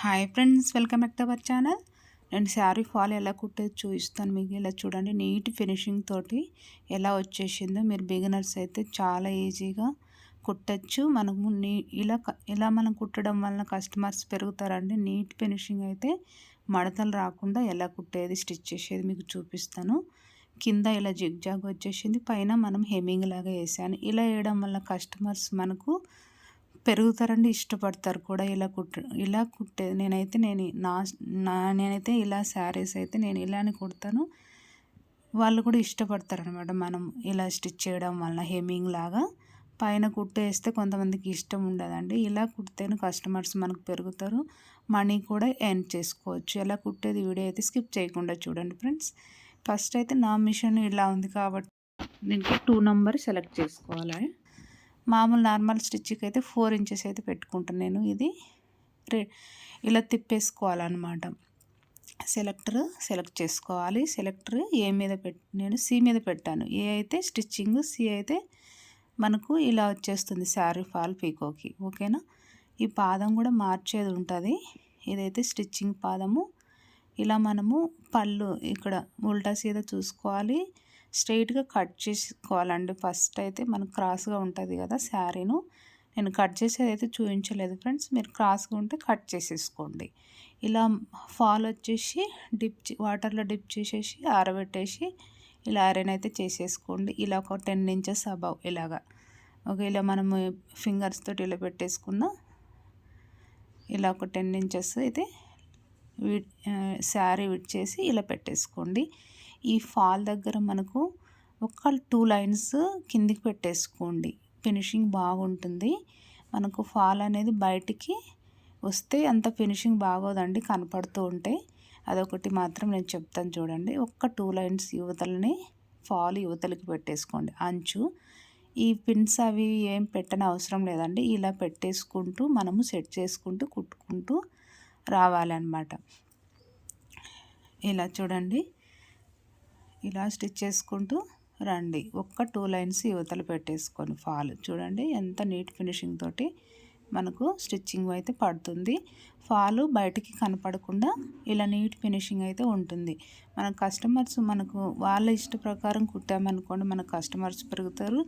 Hi friends welcome back to our channel. నేను sari fall ఎలా కుట్టేది చూపిస్తాను మీకు. ఇలా చూడండి నీట్ ఫినిషింగ్ తోటి ఎలా వచ్చేసిందో. మీరు బిగినర్స్ అయితే చాలా ఈజీగా కుట్టచ్చు. మనము నీ ఇలా ఇలా మనం కుట్టడం వలన కస్టమర్స్ పెరుగుతారండి. నీట్ ఫినిషింగ్ అయితే మడతలు రాకుండా ఎలా కుట్టేది స్టిచ్ చేసేది మీకు చూపిస్తాను. కింద ఇలా జిగ్జాగ్ వచ్చేసింది. పైన మనం హెమ్మింగ్ లాగా వేసాను. ఇలా వేయడం వల్ల కస్టమర్స్ మనకు పెరుగుతారండి ఇష్టపడతారు కూడా. ఇలా కుట్ట ఇలా కుట్టే నేనైతే నేను నా నా నేనైతే ఇలా శారీస్ అయితే నేను ఇలానే కుడతాను. వాళ్ళు కూడా ఇష్టపడతారు అనమాట మనం ఇలా స్టిచ్ చేయడం వలన హెమ్మింగ్ లాగా. పైన కుట్టేస్తే కొంతమందికి ఇష్టం ఉండదండి. ఇలా కుడితేనే కస్టమర్స్ మనకు పెరుగుతారు. మనీ కూడా ఎర్న్ చేసుకోవచ్చు. ఎలా కుట్టేది వీడియో అయితే స్కిప్ చేయకుండా చూడండి ఫ్రెండ్స్. ఫస్ట్ అయితే నా మిషన్ ఇలా ఉంది కాబట్టి దీనికి టూ నెంబర్ సెలెక్ట్ చేసుకోవాలి? మామూలు నార్మల్ స్టిచ్కి అయితే ఫోర్ ఇంచెస్ అయితే పెట్టుకుంటాను నేను ఇది. ఇలా తిప్పేసుకోవాలన్నమాట. సెలెక్టర్ సెలెక్ట్ చేసుకోవాలి. సెలెక్టర్ ఏ మీద పెట్ నేను సి మీద పెట్టాను. ఏ అయితే స్టిచ్చింగ్ సి అయితే మనకు ఇలా వచ్చేస్తుంది శారీ ఫాల్ పీకోకి. ఓకేనా? ఈ పాదం కూడా మార్చేది ఉంటుంది. ఇదైతే స్టిచ్చింగ్ పాదము ఇలా మనము పళ్ళు ఇక్కడ ఉల్టా సీదా చూసుకోవాలి. స్ట్రైట్గా కట్ చేసుకోవాలండి. ఫస్ట్ అయితే మనకు క్రాస్గా ఉంటుంది కదా శారీను. నేను కట్ చేసేది అయితే చూపించలేదు ఫ్రెండ్స్. మీరు క్రాస్గా ఉంటే కట్ చేసేసుకోండి. ఇలా ఫాల్ వచ్చేసి డిప్ వాటర్లో డిప్ చేసేసి ఆరబెట్టేసి ఇలా ఐరన్ అయితే చేసేసుకోండి. ఇలా ఒక టెన్ ఇంచెస్ అబవ్ ఇలాగా. ఒక ఇలా మనము ఫింగర్స్ తోటి ఇలా పెట్టేసుకున్న ఇలా ఒక టెన్ ఇంచెస్ అయితే శారీ విట్ చేసి ఇలా పెట్టేసుకోండి. ఈ ఫాల్ దగ్గర మనకు ఒక టూ లైన్స్ కిందికి పెట్టేసుకోండి. ఫినిషింగ్ బాగుంటుంది. మనకు ఫాల్ అనేది బయటికి వస్తే అంత ఫినిషింగ్ బాగోదండి కనపడుతూ ఉంటే. అదొకటి మాత్రం నేను చెప్తాను చూడండి. ఒక్క టూ లైన్స్ యువతలని ఫాల్ యువతలకి పెట్టేసుకోండి. అంచు. ఈ పిన్స్ అవి ఏం పెట్టని అవసరం లేదండి. ఇలా పెట్టేసుకుంటూ మనము సెట్ చేసుకుంటూ కుట్టుకుంటూ రావాలన్నమాట. ఇలా చూడండి. ఇలా స్టిచ్ చేసుకుంటూ రండి. ఒక్క టూ లైన్స్ యువతలు పెట్టేసుకొని ఫాల్. చూడండి ఎంత నీట్ ఫినిషింగ్ తోటి మనకు స్టిచ్చింగ్ అయితే పడుతుంది. ఫాలు బయటికి కనపడకుండా ఇలా నీట్ ఫినిషింగ్ అయితే ఉంటుంది. మన కస్టమర్స్ మనకు వాళ్ళ ఇష్ట ప్రకారం కుట్టామనుకోండి మన కస్టమర్స్ పెరుగుతారు.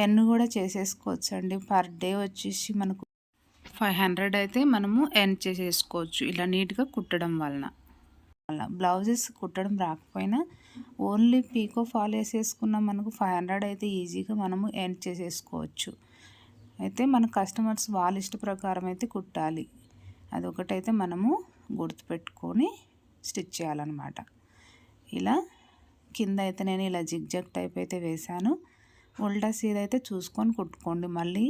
ఎర్న్ కూడా చేసేసుకోవచ్చు అండి పర్ డే వచ్చేసి మనకు ఫైవ్ హండ్రెడ్ అయితే మనము ఎర్న్ చేసేసుకోవచ్చు ఇలా నీట్గా కుట్టడం వలన. బ్లౌజెస్ కుట్టడం రాకపోయినా ఓన్లీ పీకో ఫాల్ వేసేసుకున్నాం మనకు ఫైవ్ హండ్రెడ్ అయితే ఈజీగా మనము ఎండ్ చేసేసుకోవచ్చు. అయితే మన కస్టమర్స్ వాళ్ళ ఇష్ట ప్రకారం అయితే కుట్టాలి. అదొకటైతే మనము గుర్తుపెట్టుకొని స్టిచ్ చేయాలన్నమాట. ఇలా కింద అయితే నేను ఇలా జిగ్జగ్ టైప్ అయితే వేశాను. ఉల్టా సీద అయితే చూసుకొని కుట్టుకోండి. మళ్ళీ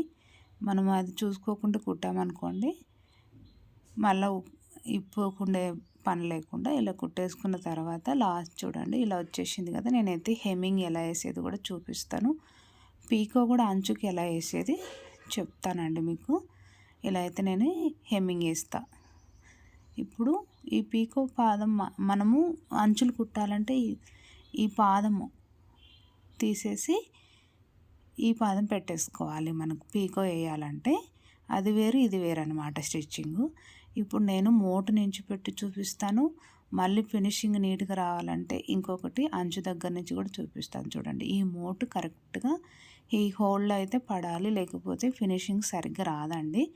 మనం అది చూసుకోకుండా కుట్టామనుకోండి మళ్ళీ ఇప్పుకుండే పని లేకుండా ఇలా కుట్టేసుకున్న తర్వాత లాస్ట్ చూడండి ఇలా వచ్చేసింది కదా. నేనైతే హెమ్మింగ్ ఎలా వేసేది కూడా చూపిస్తాను. పీకో కూడా అంచుకి ఎలా వేసేది చెప్తానండి మీకు. ఇలా అయితే నేను హెమ్మింగ్ వేస్తా. ఇప్పుడు ఈ పీకో పాదం మనము అంచులు కుట్టాలంటే ఈ పాదము తీసేసి ఈ పాదం పెట్టేసుకోవాలి. మనకు పీకో వేయాలంటే అది వేరు ఇది వేరు అనమాట స్టిచ్చింగు. ఇప్పుడు నేను మోటు నుంచి పెట్టి చూపిస్తాను. మళ్ళీ ఫినిషింగ్ నీట్గా రావాలంటే ఇంకొకటి అంచు దగ్గర నుంచి కూడా చూపిస్తాను చూడండి. ఈ మోటు కరెక్ట్గా ఈ హోల్లో అయితే పడాలి లేకపోతే ఫినిషింగ్ సరిగ్గా రాదండి.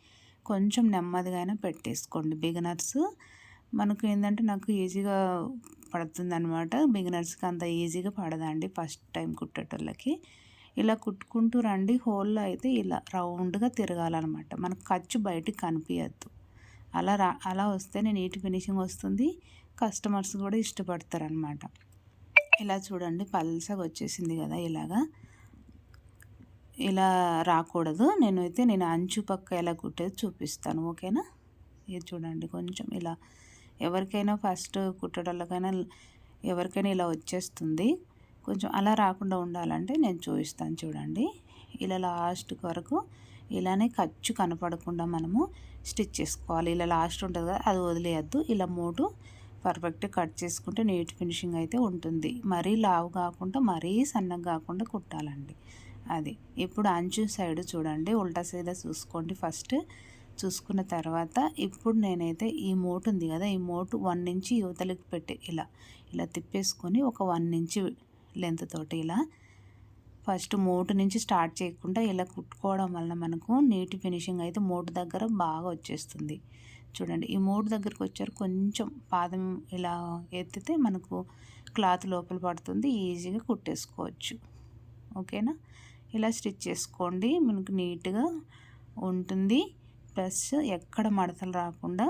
కొంచెం నెమ్మదిగా అయినా పెట్టేసుకోండి. బిగినర్స్ మనకు ఏంటంటే నాకు ఈజీగా పడుతుంది అనమాట బిగినర్స్కి అంత ఈజీగా పడదండి ఫస్ట్ టైం కుట్టేటోళ్ళకి. ఇలా కుట్టుకుంటూ రండి. హోల్లో అయితే ఇలా రౌండ్గా తిరగాలన్నమాట. మనకు ఖర్చు బయటికి కనిపించద్దు అలా రా అలా వస్తేనే నీట్ ఫినిషింగ్ వస్తుంది. కస్టమర్స్ కూడా ఇష్టపడతారు అనమాట ఇలా చూడండి పల్సగా వచ్చేసింది కదా ఇలాగా. ఇలా రాకూడదు. నేను అయితే నేను అంచు పక్క ఎలా కుట్టేది చూపిస్తాను. ఓకేనా? ఇది చూడండి కొంచెం ఇలా ఎవరికైనా ఫస్ట్ కుట్టడాలకైనా ఎవరికైనా ఇలా వచ్చేస్తుంది. కొంచెం అలా రాకుండా ఉండాలంటే నేను చూపిస్తాను చూడండి. ఇలా లాస్ట్ వరకు ఇలానే ఖర్చు కనపడకుండా మనము స్టిచ్ చేసుకోవాలి. ఇలా లాస్ట్ ఉంటుంది కదా అది వదిలేయద్దు. ఇలా మూడు పర్ఫెక్ట్గా కట్ చేసుకుంటే నీట్ ఫినిషింగ్ అయితే ఉంటుంది. మరీ లావు కాకుండా మరీ సన్నగా కాకుండా కుట్టాలండి. అది ఇప్పుడు అంచు సైడ్ చూడండి ఉల్టా సైడ్ చూసుకోండి ఫస్ట్. చూసుకున్న తర్వాత ఇప్పుడు నేనైతే ఈ మోటు ఉంది కదా ఈ మోటు వన్ నుంచి యువతలకి పెట్టి ఇలా ఇలా తిప్పేసుకొని ఒక వన్ ఇంచ్ లెంత్ తోటి ఇలా ఫస్ట్ మోటు నుంచి స్టార్ట్ చేయకుండా ఇలా కుట్టుకోవడం వల్ల మనకు నీటి ఫినిషింగ్ అయితే మోటు దగ్గర బాగా వచ్చేస్తుంది. చూడండి ఈ మోటు దగ్గరకు వచ్చారు. కొంచెం పాదం ఇలా ఎత్తితే మనకు క్లాత్ లోపల పడుతుంది. ఈజీగా కుట్టేసుకోవచ్చు. ఓకేనా? ఇలా స్టిచ్ చేసుకోండి. మనకు నీట్గా ఉంటుంది. ప్లస్ ఎక్కడ మడతలు రాకుండా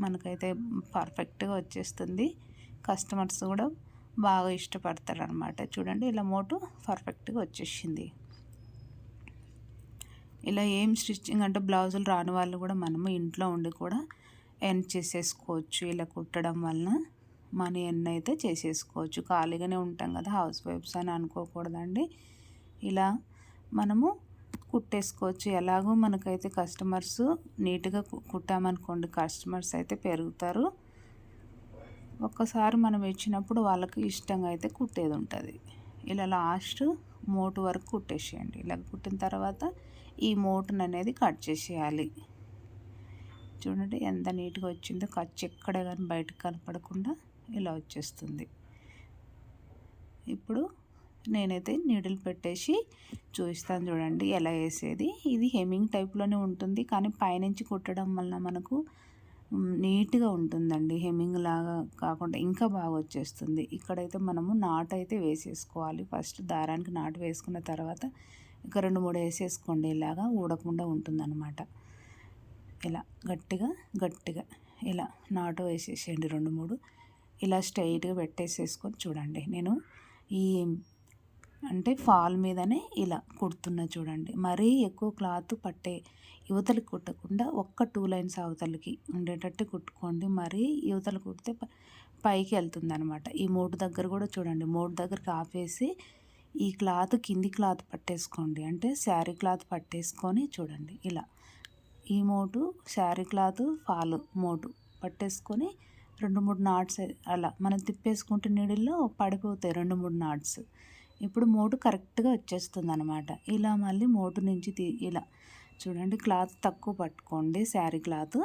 మనకైతే పర్ఫెక్ట్గా వచ్చేస్తుంది. కస్టమర్స్ కూడా బాగా ఇష్టపడతారు అనమాట చూడండి ఇలా మోటు పర్ఫెక్ట్గా వచ్చేసింది. ఇలా ఏం స్టిచ్చింగ్ అంటే బ్లౌజులు రాని వాళ్ళు కూడా మనము ఇంట్లో ఉండి కూడా ఎన్ చేసేసుకోవచ్చు. ఇలా కుట్టడం వలన మనీ ఎన్ అయితే చేసేసుకోవచ్చు. ఖాళీగానే ఉంటాం కదా హౌస్ వైఫ్స్ అని అనుకోకూడదండి. ఇలా మనము కుట్టేసుకోవచ్చు. ఎలాగో మనకైతే కస్టమర్స్ నీట్గా కుట్టామనుకోండి కస్టమర్స్ అయితే పెరుగుతారు. ఒక్కసారి మనం ఇచ్చినప్పుడు వాళ్ళకి ఇష్టంగా అయితే కుట్టేది ఉంటుంది. ఇలా లాస్ట్ మోటు వరకు కుట్టేసేయండి. ఇలా కుట్టిన తర్వాత ఈ మోటును అనేది కట్ చేసేయాలి. చూడండి ఎంత నీట్గా వచ్చిందో. ఖర్చు ఎక్కడ కానీ బయటకు కనపడకుండా ఇలా వచ్చేస్తుంది. ఇప్పుడు నేనైతే నీడిల్ పెట్టేసి చూపిస్తాను చూడండి ఎలా వేసేది. ఇది హెమింగ్ టైప్లోనే ఉంటుంది. కానీ పైనుంచి కుట్టడం వల్ల మనకు నీట్గా ఉంటుందండి. హెమ్మింగ్ లాగా కాకుండా ఇంకా బాగా వచ్చేస్తుంది. ఇక్కడైతే మనము నాటు అయితే వేసేసుకోవాలి. ఫస్ట్ దారానికి నాటు వేసుకున్న తర్వాత ఇంకా రెండు మూడు వేసేసుకోండి. ఇలాగా ఊడకుండా ఉంటుందన్నమాట. ఇలా గట్టిగా గట్టిగా ఇలా నాటు వేసేసేయండి రెండు మూడు. ఇలా స్ట్రైట్గా పెట్టేసేసుకొని చూడండి. నేను ఈ అంటే ఫాల్ మీదనే ఇలా కుడుతున్నా చూడండి. మరీ ఎక్కువ క్లాత్ పట్టే యువతలకి కుట్టకుండా ఒక్క టూ లైన్స్ అవతలకి ఉండేటట్టు కుట్టుకోండి. మరీ యువతలు కుడితే పైకి వెళ్తుంది అనమాట ఈ మూడు దగ్గర కూడా చూడండి. మూడు దగ్గరికి ఆపేసి ఈ క్లాత్ కింది క్లాత్ పట్టేసుకోండి. అంటే శారీ క్లాత్ పట్టేసుకొని చూడండి. ఇలా ఈ మోటు శారీ క్లాత్ ఫాలు మోటు పట్టేసుకొని రెండు మూడు నాట్స్ అలా మనం తిప్పేసుకుంటే నీడిల్లో పడిపోతాయి రెండు మూడు నాట్స్. ఇప్పుడు మోటు కరెక్ట్గా వచ్చేస్తుంది అనమాట ఇలా మళ్ళీ మోటు నుంచి తీ ఇలా చూడండి క్లాత్ తక్కువ పట్టుకోండి శారీ క్లాత్.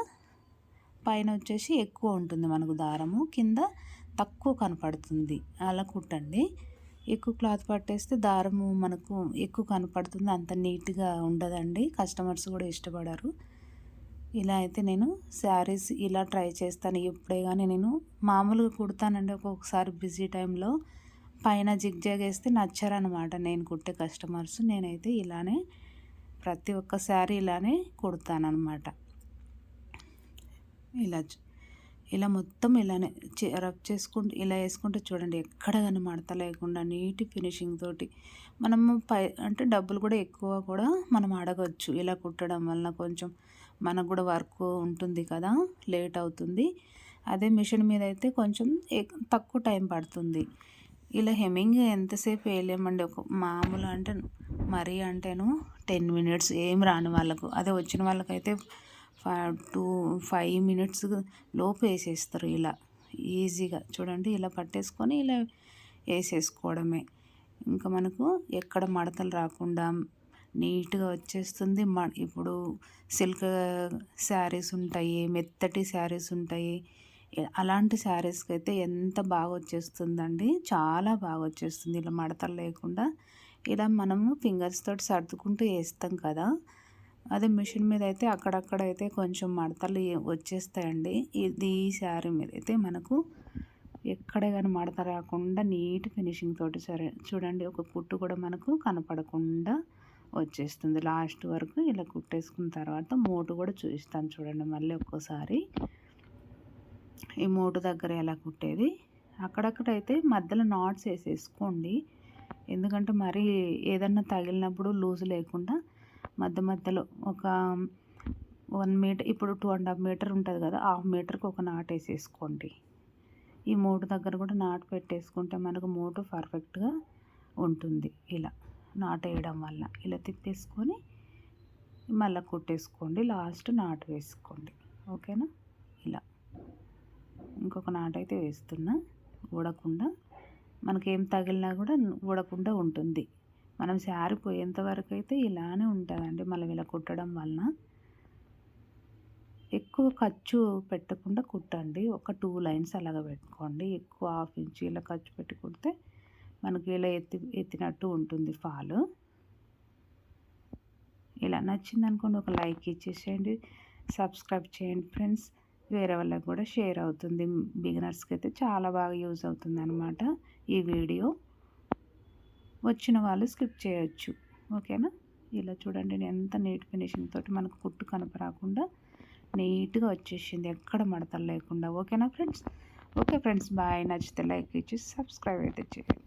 పైన వచ్చేసి ఎక్కువ ఉంటుంది మనకు దారము కింద తక్కువ కనపడుతుంది. అలా కుట్టండి. ఎక్కువ క్లాత్ పట్టేస్తే దారము మనకు ఎక్కువ కనపడుతుంది అంత నీట్గా ఉండదండి. కస్టమర్స్ కూడా ఇష్టపడరు. ఇలా అయితే నేను శారీస్ ఇలా ట్రై చేస్తాను. ఎప్పుడే కానీ నేను మామూలుగా కుడతానండి ఒక్కొక్కసారి బిజీ టైంలో. పైన జిగ్జాగ్ వేస్తే నచ్చారనమాట. నేను కుట్టే కస్టమర్స్ నేనైతే ఇలానే ప్రతి ఒక్క శారీ ఇలానే కుడతానమాట ఇలా ఇలా మొత్తం ఇలానే రబ్ చేసుకుంటూ ఇలా వేసుకుంటే చూడండి ఎక్కడ కానీ మడత లేకుండా నీటి ఫినిషింగ్ తోటి. మనము పై అంటే డబ్బులు కూడా ఎక్కువ కూడా మనం అడగచ్చు. ఇలా కుట్టడం వలన కొంచెం మనకు కూడా వర్క్ ఉంటుంది కదా లేట్ అవుతుంది. అదే మిషన్ మీద అయితే కొంచెం తక్కువ టైం పడుతుంది. ఇలా హెమ్మింగ్ ఎంతసేపు వేయలేమండి. ఒక మామూలు అంటే మరీ అంటేను టెన్ మినిట్స్ ఏం రాని వాళ్ళకు. అదే వచ్చిన వాళ్ళకైతే ఫైవ్ టూ ఫైవ్ మినిట్స్ లోపు వేసేస్తారు ఇలా. ఈజీగా చూడండి ఇలా పట్టేసుకొని ఇలా వేసేసుకోవడమే. ఇంకా మనకు ఎక్కడ మడతలు రాకుండా నీట్గా వచ్చేస్తుంది. మ ఇప్పుడు సిల్క్ శారీస్ ఉంటాయి మెత్తటి శారీస్ ఉంటాయి. అలాంటి శారీస్కి అయితే ఎంత బాగా వచ్చేస్తుందండి. చాలా బాగా వచ్చేస్తుంది. ఇలా మడతలు లేకుండా ఇలా మనము ఫింగర్స్ తోటి సర్దుకుంటూ వేస్తాం కదా. అదే మిషన్ మీద అయితే అక్కడక్కడ అయితే కొంచెం మడతలు వచ్చేస్తాయండి. ఇది ఈ శారీ మీద అయితే మనకు ఎక్కడ కానీ మడత రాకుండా నీట్ ఫినిషింగ్ తోటి సరే చూడండి ఒక కుట్టు కూడా మనకు కనపడకుండా వచ్చేస్తుంది. లాస్ట్ వరకు ఇలా కుట్టేసుకున్న తర్వాత మోటు కూడా చూపిస్తాను చూడండి మళ్ళీ ఒక్కోసారి. ఈ మూటు దగ్గర ఎలా కుట్టేది? అక్కడక్కడైతే మధ్యలో నాట్స్ వేసేసుకోండి. ఎందుకంటే మరి ఏదన్నా తగిలినప్పుడు లూజ్ లేకుండా మధ్య మధ్యలో ఒక వన్ మీటర్ ఇప్పుడు టూ అండ్ హాఫ్ మీటర్ ఉంటుంది కదా హాఫ్ మీటర్కి ఒక నాట్ వేసేసుకోండి. ఈ మూటు దగ్గర కూడా నాటు పెట్టేసుకుంటే మనకు మూటు పర్ఫెక్ట్గా ఉంటుంది. ఇలా నాటు వేయడం వల్ల ఇలా తిప్పేసుకొని మళ్ళీ కుట్టేసుకోండి. లాస్ట్ నాటు వేసుకోండి. ఓకేనా ఇంకొక నాటైతే వేస్తున్నా ఊడకుండా. మనకేం తగిలినా కూడా ఊడకుండా ఉంటుంది. మనం శారీ పోయేంత వరకు అయితే ఇలానే ఉంటుందండి మళ్ళీ ఇలా కుట్టడం వలన. ఎక్కువ ఖర్చు పెట్టకుండా కుట్టండి. ఒక టూ లైన్స్ అలాగ పెట్టుకోండి. ఎక్కువ హాఫ్ ఇంచ్ ఇలా ఖర్చు పెట్టి కుడితే మనకి ఇలా ఎత్తి ఎత్తినట్టు ఉంటుంది ఫాలు. ఇలా నచ్చింది అనుకోండి ఒక లైక్ ఇచ్చేసేయండి. సబ్స్క్రైబ్ చేయండి ఫ్రెండ్స్. వేరే వాళ్ళకి కూడా షేర్ అవుతుంది. బిగినర్స్కి అయితే చాలా బాగా యూజ్ అవుతుంది అనమాట ఈ వీడియో. వచ్చిన వాళ్ళు స్కిప్ చేయొచ్చు. ఓకేనా? ఇలా చూడండి నేను ఎంత నీట్ ఫినిషింగ్ తోటి మనకు కుట్టు కనపరాకుండా నీట్గా వచ్చేసింది. ఎక్కడ మడతలు లేకుండా. ఓకేనా ఫ్రెండ్స్? Okay friends bye. నచ్చితే లైక్ ఇచ్చి సబ్స్క్రైబ్ అయితే చేయండి.